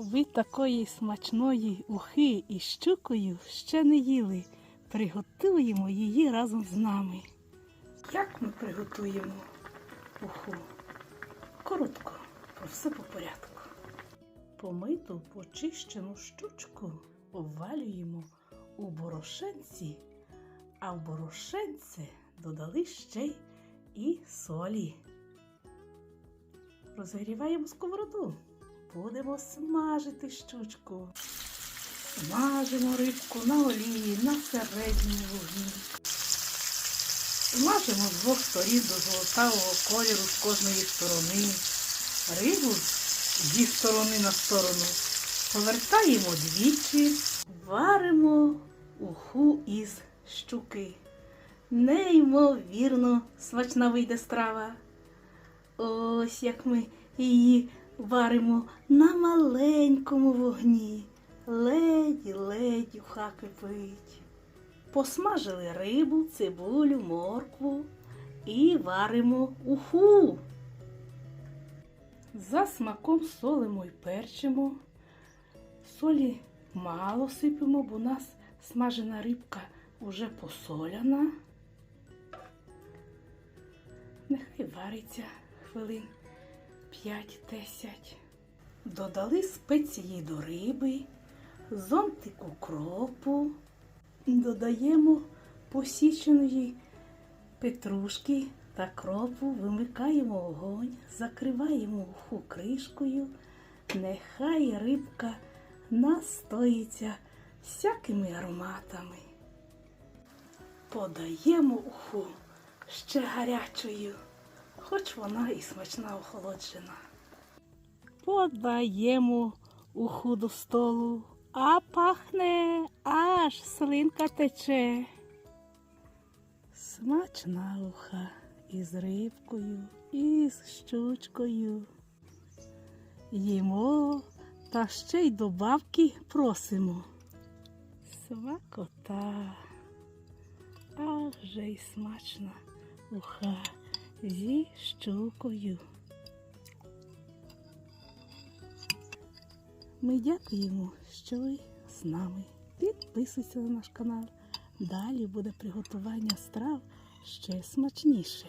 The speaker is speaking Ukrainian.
Ви такої смачної ухи із щукою ще не їли. Приготуємо її разом з нами. Як ми приготуємо уху? Коротко, про все по порядку. Помиту почищену щучку обвалюємо у борошенці, а в борошенце додали ще й і солі. Розігріваємо сковороду. Будемо смажити щучку. Смажимо рибку на олії, на середньому вогні. Смажимо з двох сторін до золотавого кольору з кожної сторони. Рибу зі сторони на сторону. Повертаємо двічі, варимо уху із щуки. Неймовірно смачна вийде страва. Ось як ми її варимо на маленькому вогні. Ледь-ледь уха кипить. Посмажили рибу, цибулю, моркву і варимо уху. За смаком солимо й перчимо. Солі мало сипемо, бо у нас смажена рибка уже посоляна. Нехай вариться хвилин 5-10. Додали спеції до риби, зонтик укропу, додаємо посіченої петрушки та кропу, вимикаємо вогонь, закриваємо уху кришкою. Нехай рибка настоїться всякими ароматами. Подаємо уху ще гарячою, хоч вона і смачна охолоджена. Подаємо уху до столу, а пахне, аж слинка тече. Смачна уха із рибкою, із щучкою. Їмо та ще й добавки просимо. Смакота, ах же й смачна уха зі щукою. Ми дякуємо, що ви з нами. Підписуйтесь на наш канал. Далі буде приготування страв ще смачніше.